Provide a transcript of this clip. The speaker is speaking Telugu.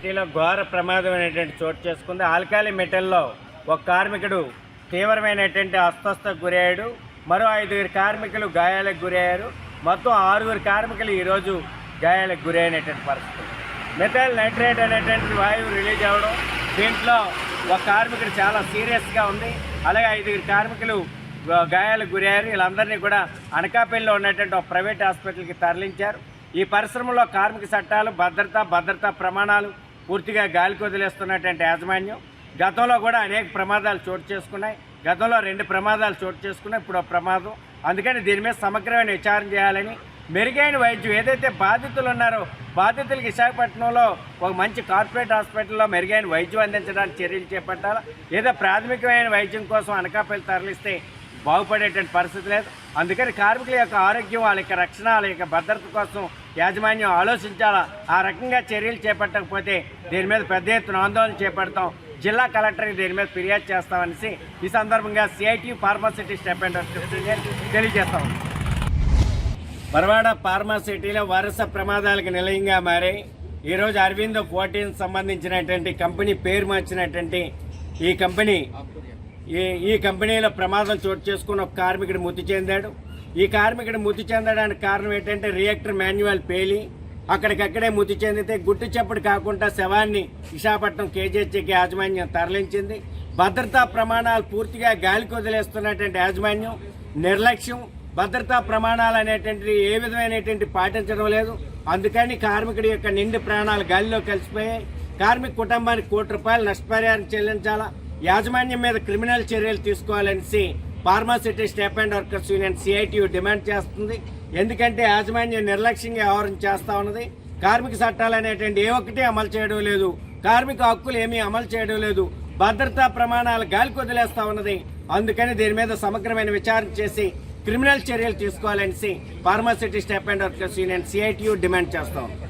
సిటీలో ఘోర ప్రమాదం అనేటువంటి చోటు చేసుకుంది. ఆల్కాలి మెటల్లో ఒక కార్మికుడు తీవ్రమైనటువంటి అస్వస్థకు గురయ్యాడు. మరో ఐదుగురు కార్మికులు గాయాలకు గురయ్యారు. మొత్తం ఆరుగురు కార్మికులు ఈరోజు గాయాలకు గురైనటువంటి పరిస్థితి. మెథైల్ నైట్రేట్ అనేటువంటి వాయువు రిలీజ్ అవ్వడం దీంట్లో ఒక కార్మికుడు చాలా సీరియస్గా ఉంది. అలాగే ఐదుగురు కార్మికులు గాయాలకు గురయ్యారు. వీళ్ళందరినీ కూడా అనకాపల్లిలో ఉన్నటువంటి ఒక ప్రైవేట్ హాస్పిటల్కి తరలించారు. ఈ పరిశ్రమలో కార్మిక చట్టాలు భద్రత భద్రతా ప్రమాణాలు పూర్తిగా గాలికి వదిలేస్తున్నటువంటి యాజమాన్యం. గతంలో కూడా అనేక ప్రమాదాలు చోటు చేసుకున్నాయి. గతంలో రెండు ప్రమాదాలు చోటు చేసుకున్నాయి. ఇప్పుడు ప్రమాదం. అందుకని దీని మీద సమగ్రమైన విచారణ చేయాలని మెరుగైన వైద్యం ఏదైతే బాధితులు ఉన్నారో బాధితులకు విశాఖపట్నంలో ఒక మంచి కార్పొరేట్ హాస్పిటల్లో మెరుగైన వైద్యం అందించడానికి చర్యలు చేపట్టాలి? ఏదో ప్రాథమికమైన వైద్యం కోసం అనకాపల్లి తరలిస్తే బాగుపడేటువంటి పరిస్థితి లేదు. అందుకని కార్మికుల యొక్క ఆరోగ్యం వాళ్ళ యొక్క రక్షణ వాళ్ళ యొక్క భద్రత కోసం యాజమాన్యం ఆలోచించాలా? ఆ రకంగా చర్యలు చేపట్టకపోతే దీని మీద పెద్ద ఎత్తున ఆందోళన చేపడతాం. జిల్లా కలెక్టర్కి దీని మీద ఫిర్యాదు చేస్తామనేసి ఈ సందర్భంగా సిఐటి ఫార్మాసిటీ స్టెప్ అండ్ తెలియజేస్తాం. బరవాడ ఫార్మాసిటీలో వరుస ప్రమాదాలకు నిలయంగా మారి ఈరోజు అరవింద్ ఫోర్టీన్ సంబంధించినటువంటి కంపెనీ పేరు మార్చినటువంటి ఈ కంపెనీ ఈ ఈ కంపెనీలో ప్రమాదం చోటు చేసుకుని ఒక కార్మికుడు మృతి చెందాడు. ఈ కార్మికుడు మృతి చెందడానికి కారణం ఏంటంటే రియాక్టర్ మాన్యువల్ పేలి అక్కడికక్కడే మృతి చెందితే గుట్టు చప్పుడు కాకుండా శవాన్ని విశాఖపట్నం కేజీహెచ్కి యాజమాన్యం తరలించింది. భద్రతా ప్రమాణాలు పూర్తిగా గాలికి వదిలేస్తున్నటువంటి యాజమాన్యం నిర్లక్ష్యం. భద్రతా ప్రమాణాలు అనేటువంటి ఏ విధమైనటువంటి పాటించడం లేదు. అందుకని కార్మికుడి యొక్క నిండి ప్రాణాలు గాలిలో కలిసిపోయాయి. కార్మిక కుటుంబానికి కోటి రూపాయలు నష్టపరిహారం చెల్లించాలా? యాజమాన్యం మీద క్రిమినల్ చర్యలు తీసుకోవాలనేసి pharma city staff and workers union CITU demand చేస్తుంది. ఎందుకంటే యాజమాన్యం నిర్లక్ష్యంగా వ్యవహారం చేస్తూ ఉన్నది. కార్మిక చట్టాలు అనేటువంటి ఏ ఒక్కటి అమలు చేయడం లేదు. కార్మిక హక్కులు ఏమీ అమలు చేయడం లేదు. భద్రతా ప్రమాణాలు గాలి వదిలేస్తా ఉన్నది. అందుకని దీని మీద సమగ్రమైన విచారణ చేసి క్రిమినల్ చర్యలు తీసుకోవాలనేసి pharma city staff and workers union CITU demand చేస్తా ఉంది.